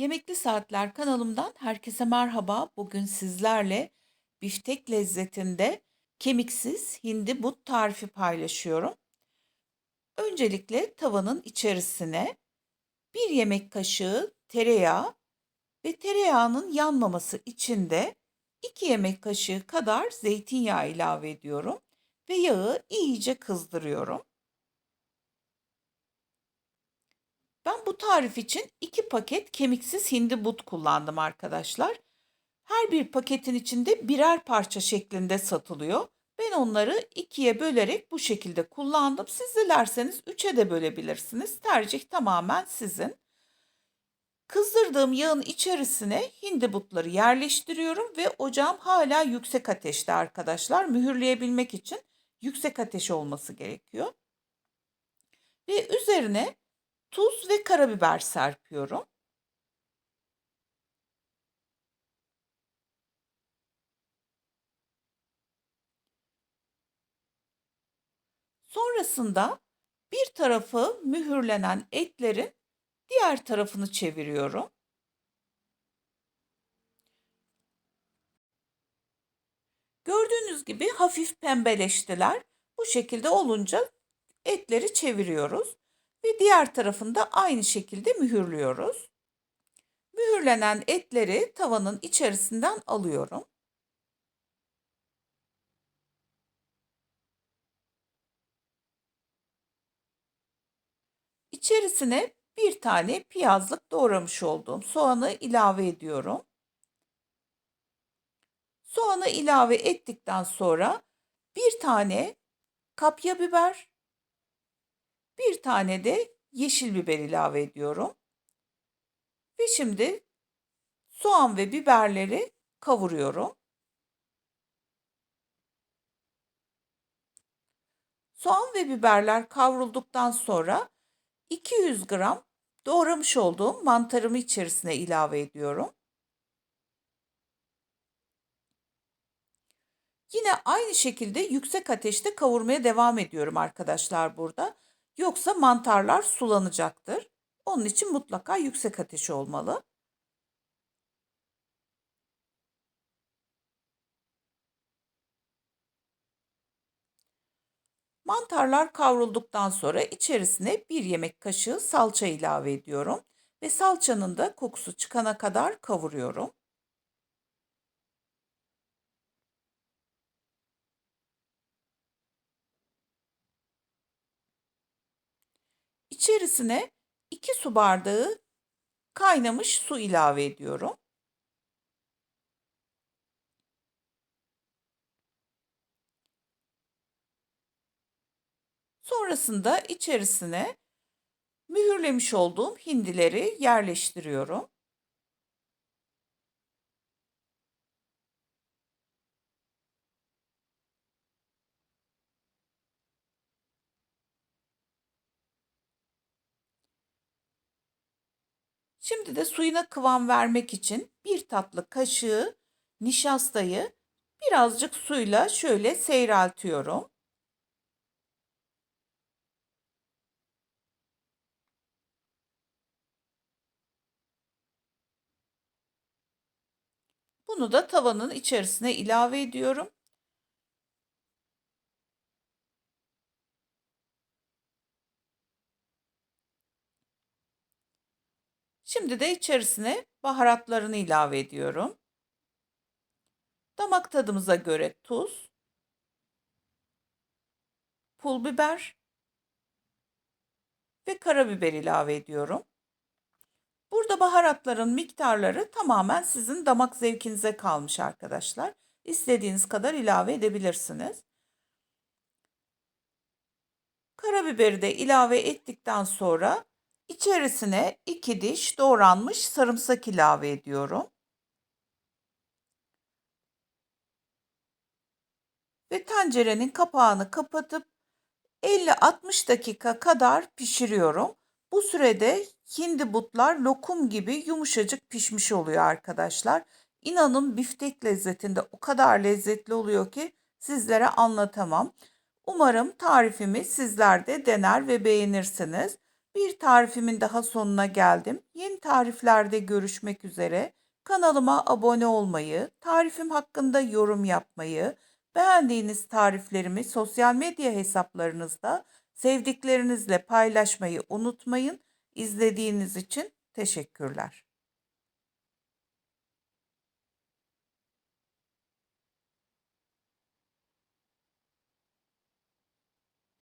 Yemekli Saatler kanalımdan herkese merhaba. Bugün sizlerle biftek lezzetinde kemiksiz hindi but tarifi paylaşıyorum. Öncelikle tavanın içerisine bir yemek kaşığı tereyağı ve tereyağının yanmaması için de 2 yemek kaşığı kadar zeytinyağı ilave ediyorum ve yağı iyice kızdırıyorum. Ben bu tarif için 2 paket kemiksiz hindi but kullandım arkadaşlar. Her bir paketin içinde birer parça şeklinde satılıyor. Ben onları ikiye bölerek bu şekilde kullandım. Siz dilerseniz üçe de bölebilirsiniz. Tercih tamamen sizin. Kızdırdığım yağın içerisine hindi butları yerleştiriyorum ve ocağım hala yüksek ateşte arkadaşlar. Mühürleyebilmek için yüksek ateş olması gerekiyor. Ve üzerine tuz ve karabiber serpiyorum. Sonrasında bir tarafı mühürlenen etlerin diğer tarafını çeviriyorum. Gördüğünüz gibi hafif pembeleştiler. Bu şekilde olunca etleri çeviriyoruz ve diğer tarafını da aynı şekilde mühürlüyoruz. Mühürlenen etleri tavanın içerisinden alıyorum. İçerisine bir tane piyazlık doğramış olduğum soğanı ilave ediyorum. Soğanı ilave ettikten sonra bir tane kapya biber, bir tane de yeşil biber ilave ediyorum. Ve şimdi soğan ve biberleri kavuruyorum. Soğan ve biberler kavrulduktan sonra 200 gram doğramış olduğum mantarımı içerisine ilave ediyorum. Yine aynı şekilde yüksek ateşte kavurmaya devam ediyorum arkadaşlar burada. Yoksa mantarlar sulanacaktır. Onun için mutlaka yüksek ateş olmalı. Mantarlar kavrulduktan sonra içerisine bir yemek kaşığı salça ilave ediyorum ve salçanın da kokusu çıkana kadar kavuruyorum. İçerisine 2 su bardağı kaynamış su ilave ediyorum. Sonrasında içerisine mühürlemiş olduğum hindileri yerleştiriyorum. Şimdi de suyuna kıvam vermek için bir tatlı kaşığı nişastayı birazcık suyla şöyle seyreltiyorum. Bunu da tavanın içerisine ilave ediyorum. Şimdi de içerisine baharatlarını ilave ediyorum. Damak tadımıza göre tuz, pul biber ve karabiber ilave ediyorum. Burada baharatların miktarları tamamen sizin damak zevkinize kalmış arkadaşlar. İstediğiniz kadar ilave edebilirsiniz. Karabiberi de ilave ettikten sonra içerisine 2 diş doğranmış sarımsak ilave ediyorum. Ve tencerenin kapağını kapatıp 50-60 dakika kadar pişiriyorum. Bu sürede hindi butlar lokum gibi yumuşacık pişmiş oluyor arkadaşlar. İnanın biftek lezzetinde o kadar lezzetli oluyor ki sizlere anlatamam. Umarım tarifimi sizler de dener ve beğenirsiniz. Bir tarifimin daha sonuna geldim. Yeni tariflerde görüşmek üzere. Kanalıma abone olmayı, tarifim hakkında yorum yapmayı, beğendiğiniz tariflerimi sosyal medya hesaplarınızda sevdiklerinizle paylaşmayı unutmayın. İzlediğiniz için teşekkürler.